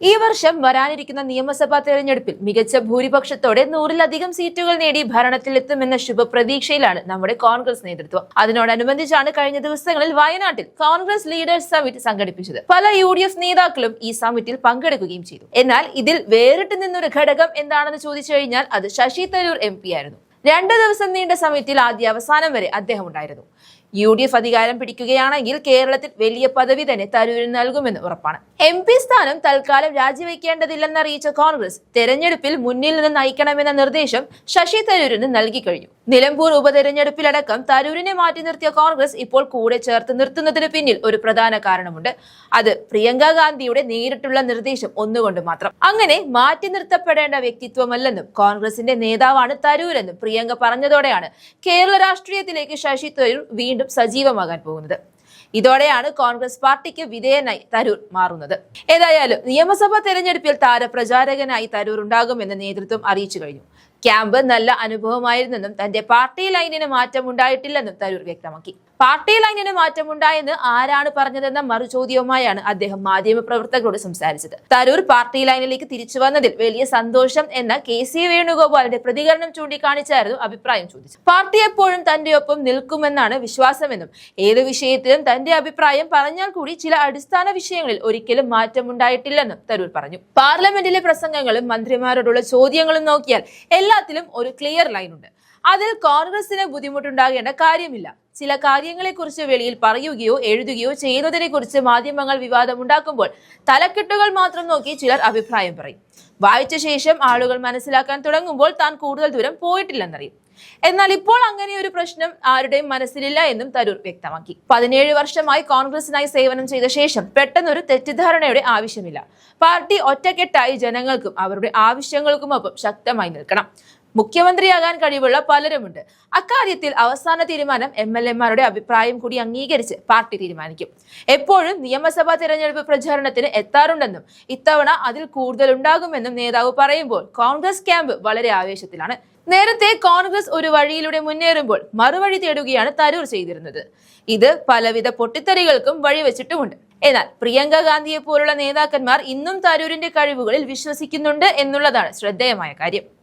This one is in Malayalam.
ഈ വർഷം വരാനിരിക്കുന്ന നിയമസഭാ തെരഞ്ഞെടുപ്പിൽ മികച്ച ഭൂരിപക്ഷത്തോടെ നൂറിലധികം സീറ്റുകൾ നേടി ഭരണത്തിലെത്തുമെന്ന ശുഭപ്രതീക്ഷയിലാണ് നമ്മുടെ കോൺഗ്രസ് നേതൃത്വം. അതിനോടനുബന്ധിച്ചാണ് കഴിഞ്ഞ ദിവസങ്ങളിൽ വയനാട്ടിൽ കോൺഗ്രസ് ലീഡേഴ്സ് സമിറ്റ് സംഘടിപ്പിച്ചത്. പല യു നേതാക്കളും ഈ സമിറ്റിൽ പങ്കെടുക്കുകയും ചെയ്തു. എന്നാൽ ഇതിൽ വേറിട്ട് നിന്നൊരു ഘടകം എന്താണെന്ന് ചോദിച്ചു കഴിഞ്ഞാൽ അത് ശശി തരൂർ എം ആയിരുന്നു. രണ്ട് ദിവസം നീണ്ട സമിറ്റിൽ ആദ്യ അവസാനം വരെ അദ്ദേഹം ഉണ്ടായിരുന്നു. യു ഡി എഫ് അധികാരം പിടിക്കുകയാണെങ്കിൽ കേരളത്തിൽ വലിയ പദവി തന്നെ തരൂരിന് നൽകുമെന്ന് ഉറപ്പാണ്. എം പി സ്ഥാനം തൽക്കാലം രാജിവെക്കേണ്ടതില്ലെന്ന് അറിയിച്ച കോൺഗ്രസ് തെരഞ്ഞെടുപ്പിൽ മുന്നിൽ നിന്ന് നയിക്കണമെന്ന നിർദ്ദേശം ശശി തരൂരിന് നൽകി കഴിഞ്ഞു. നിലമ്പൂർ ഉപതെരഞ്ഞെടുപ്പിലടക്കം തരൂരിനെ മാറ്റി നിർത്തിയ കോൺഗ്രസ് ഇപ്പോൾ കൂടെ ചേർത്ത് നിർത്തുന്നതിന് പിന്നിൽ ഒരു പ്രധാന കാരണമുണ്ട്. അത് പ്രിയങ്ക ഗാന്ധിയുടെ നേരിട്ടുള്ള നിർദ്ദേശം ഒന്നുകൊണ്ട് മാത്രം. അങ്ങനെ മാറ്റി നിർത്തപ്പെടേണ്ട വ്യക്തിത്വമല്ലെന്നും കോൺഗ്രസിന്റെ നേതാവാണ് തരൂരെന്നും പ്രിയങ്ക പറഞ്ഞതോടെയാണ് കേരള രാഷ്ട്രീയത്തിലേക്ക് ശശി തരൂർ വീണ്ടും സജീവമാകാൻ പോകുന്നത്. ഇതോടെയാണ് കോൺഗ്രസ് പാർട്ടിക്ക് വിധേയനായി തരൂർ മാറുന്നത്. ഏതായാലും നിയമസഭാ തെരഞ്ഞെടുപ്പിൽ താരപ്രചാരകനായി തരൂർ ഉണ്ടാകുമെന്ന് നേതൃത്വം അറിയിച്ചു കഴിഞ്ഞു. ക്യാമ്പ് നല്ല അനുഭവമായിരുന്നെന്നും തന്റെ പാർട്ടി ലൈനിന് മാറ്റം ഉണ്ടായിട്ടില്ലെന്നും തരൂർ വ്യക്തമാക്കി. പാർട്ടി ലൈനിന് മാറ്റമുണ്ടായെന്ന് ആരാണ് പറഞ്ഞതെന്ന മറുചോദ്യവുമായാണ് അദ്ദേഹം മാധ്യമപ്രവർത്തകരോട് സംസാരിച്ചത്. തരൂർ പാർട്ടി ലൈനിലേക്ക് തിരിച്ചു വന്നതിൽ വലിയ സന്തോഷം എന്ന കെ സി വേണുഗോപാലിന്റെ പ്രതികരണം ചൂണ്ടിക്കാണിച്ചായിരുന്നു അഭിപ്രായം ചോദിച്ചത്. പാർട്ടി എപ്പോഴും തന്റെ ഒപ്പം നിൽക്കുമെന്നാണ് വിശ്വാസമെന്നും ഏത് വിഷയത്തിലും തന്റെ അഭിപ്രായം പറഞ്ഞാൽ കൂടി ചില അടിസ്ഥാന വിഷയങ്ങളിൽ ഒരിക്കലും മാറ്റമുണ്ടായിട്ടില്ലെന്നും തരൂർ പറഞ്ഞു. പാർലമെന്റിലെ പ്രസംഗങ്ങളും മന്ത്രിമാരോടുള്ള ചോദ്യങ്ങളും നോക്കിയാൽ എല്ലാത്തിലും ഒരു ക്ലിയർ ലൈൻ ഉണ്ട്. അതിൽ കോൺഗ്രസിന് ബുദ്ധിമുട്ടുണ്ടാകേണ്ട കാര്യമില്ല. ചില കാര്യങ്ങളെക്കുറിച്ച് വെളിയിൽ പറയുകയോ എഴുതുകയോ ചെയ്യുന്നതിനെ കുറിച്ച് മാധ്യമങ്ങൾ വിവാദമുണ്ടാക്കുമ്പോൾ തലക്കെട്ടുകൾ മാത്രം നോക്കി ചിലർ അഭിപ്രായം പറയും. വായിച്ച ശേഷം ആളുകൾ മനസ്സിലാക്കാൻ തുടങ്ങുമ്പോൾ താൻ കൂടുതൽ ദൂരം പോയിട്ടില്ലെന്നറിയും. എന്നാൽ ഇപ്പോൾ അങ്ങനെ ഒരു പ്രശ്നം ആരുടെയും മനസ്സിലില്ല എന്നും തരൂർ വ്യക്തമാക്കി. പതിനേഴ് വർഷമായി കോൺഗ്രസിനായി സേവനം ചെയ്ത ശേഷം പെട്ടെന്നൊരു തെറ്റിദ്ധാരണയുടെ ആവശ്യമില്ല. പാർട്ടി ഒറ്റക്കെട്ടായി ജനങ്ങൾക്കും അവരുടെ ആവശ്യങ്ങൾക്കുമൊപ്പം ശക്തമായി നിൽക്കണം. മുഖ്യമന്ത്രിയാകാൻ കഴിവുള്ള പലരുമുണ്ട്. അക്കാര്യത്തിൽ അവസാന തീരുമാനം എം എൽ എമാരുടെ അഭിപ്രായം കൂടി അംഗീകരിച്ച് പാർട്ടി തീരുമാനിക്കും. എപ്പോഴും നിയമസഭാ തെരഞ്ഞെടുപ്പ് പ്രചാരണത്തിന് എത്താറുണ്ടെന്നും ഇത്തവണ അതിൽ കൂടുതൽ ഉണ്ടാകുമെന്നും നേതാവ് പറയുമ്പോൾ കോൺഗ്രസ് ക്യാമ്പ് വളരെ ആവേശത്തിലാണ്. നേരത്തെ കോൺഗ്രസ് ഒരു വഴിയിലൂടെ മുന്നേറുമ്പോൾ മറുവഴി തേടുകയാണ് തരൂർ ചെയ്തിരുന്നത്. ഇത് പലവിധ പൊട്ടിത്തെറികൾക്കും വഴിവെച്ചിട്ടുമുണ്ട്. എന്നാൽ പ്രിയങ്ക ഗാന്ധിയെ പോലുള്ള നേതാക്കന്മാർ ഇന്നും തരൂരിന്റെ കഴിവുകളിൽ വിശ്വസിക്കുന്നുണ്ട് എന്നുള്ളതാണ് ശ്രദ്ധേയമായ കാര്യം.